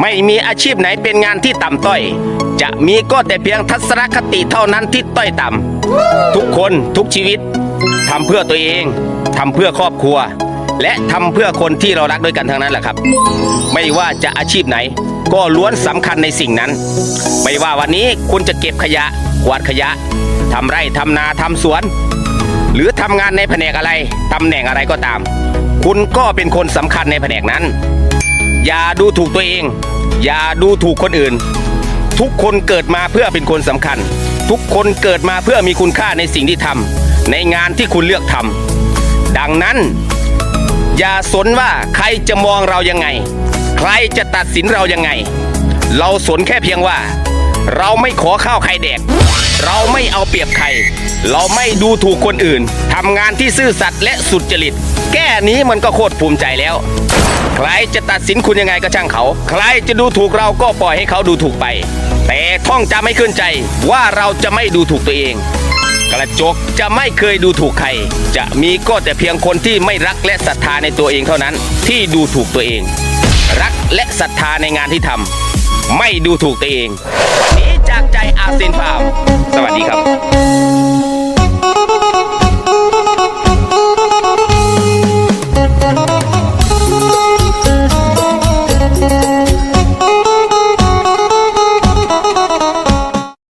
ไม่มีอาชีพไหนเป็นงานที่ต่ำต้อย จะมีก็แต่เพียงทัศนคติเท่านั้นที่ต้อยต่ำทุกคนทุกชีวิตทำเพื่อตัวเองทำเพื่อครอบครัว และทำเพื่อคนที่เรารักด้วยกันทั้งนั้นแหละครับ ไม่ว่าจะอาชีพไหน ก็ล้วนสำคัญในสิ่งนั้น ไม่ว่าวันนี้คุณจะเก็บขยะกวาดขยะทำไร่ทำนาทำสวน หรือทำงานในแผนกอะไรตำแหน่งอะไรก็ตาม คุณก็เป็นคนสำคัญในแผนกนั้น อย่าดูถูกตัวเอง อย่าดูถูกคนอื่น ทุกคนเกิดมาเพื่อเป็นคนสำคัญ ทุกคนเกิดมาเพื่อมีคุณค่าในสิ่งที่ทำในงานที่คุณเลือกทำดังนั้น อย่าสนว่าใครจะมองเรายังไง ใครจะตัดสินเรายังไง เราสนแค่เพียงว่า เราไม่ขอข้าวใครแดก เราไม่เอาเปรียบใคร เราไม่ดูถูกคนอื่น ทำงานที่ซื่อสัตย์และสุจริตแก้นี้มันก็โคตรภูมิใจแล้ว ใครจะตัดสินคุณยังไงก็ช่างเขา ใครจะดูถูกเราก็ปล่อยให้เขาดูถูกไป แต่ท่องจำให้ขึ้นใจว่าเราจะไม่ดูถูกตัวเองกระจกจะไม่เคยดูถูกใคร จะมีก็แต่เพียงคนที่ไม่รักและศรัทธาในตัวเองเท่านั้น ที่ดูถูกตัวเอง รักและศรัทธาในงานที่ทำ ไม่ดูถูกตัวเองหนี้จากใจอาเซียนฟา